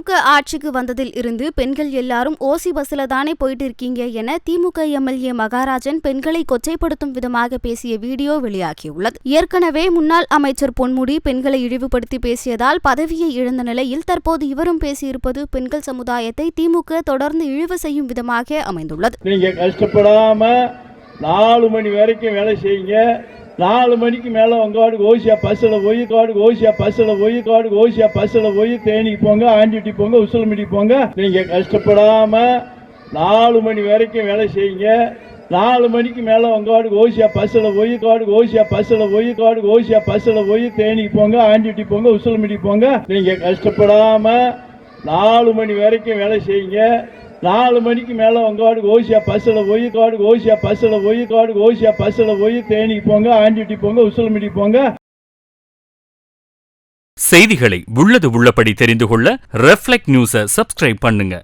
திமுக ஆட்சிக்கு வந்ததில் இருந்து பெண்கள் எல்லாரும் ஓசி பஸ்ல தானே போயிட்டு இருக்கீங்க என திமுக எம்எல்ஏ மகாராஜன் பெண்களை கொச்சைப்படுத்தும் விதமாக பேசிய வீடியோ வெளியாகியுள்ளது. ஏற்கனவே முன்னாள் அமைச்சர் பொன்முடி பெண்களை இழிவுபடுத்தி பேசியதால் பதவியை இழந்த நிலையில் தற்போது இவரும் பேசியிருப்பது பெண்கள் சமுதாயத்தை திமுக தொடர்ந்து இழிவு செய்யும் விதமாக அமைந்துள்ளது. நீங்க கஷ்டப்படாம நாலு மணி வரைக்கும் வேலை செய்யுங்க. நாலு மணிக்கு மேலே உங்கள் வாட்டுக்கு ஓசியா பஸ்ஸில் போய் காடுக்கு ஓசியா பஸ்ஸில் போய் காடுக்கு ஓசியா பஸ்ஸில் போய் தேனிக்கு போங்க ஆண்டிட்டி போங்க உசலமிட்டி போங்க. நீங்கள் கஷ்டப்படாமல் நாலு மணி வரைக்கும் வேலை செய்யுங்க. நாலு மணிக்கு மேலே உங்கள் வாட்டுக்கு ஓசியா பஸ்ஸில் போய் காடுக்கு ஓசியா பஸ்ஸில் போய் காடுக்கு ஓசியா பஸ்ஸில் போய் தேனிக்கு போங்க ஆண்டிட்டி போங்க உசலமிட்டி போங்க. நீங்கள் கஷ்டப்படாமல் நாலு மணி வரைக்கும் வேலை செய்யுங்க. நாலு மணிக்கு மேலே உங்க வாட்டுக்கு ஓசியா பஸ்ஸில் போய் காடுக்கு ஓசியா பஸ்ஸில் போய் காடுக்கு ஓசியா பஸ்ஸில் போய் தேனிக்கு போங்க ஆண்டிட்டி போங்க உசிலமிட்டி போங்க. செய்திகளை உள்ளது உள்ளபடி தெரிந்து கொள்ள ரெஃப்ளெக்ட் நியூஸை சப்ஸ்கிரைப் பண்ணுங்க.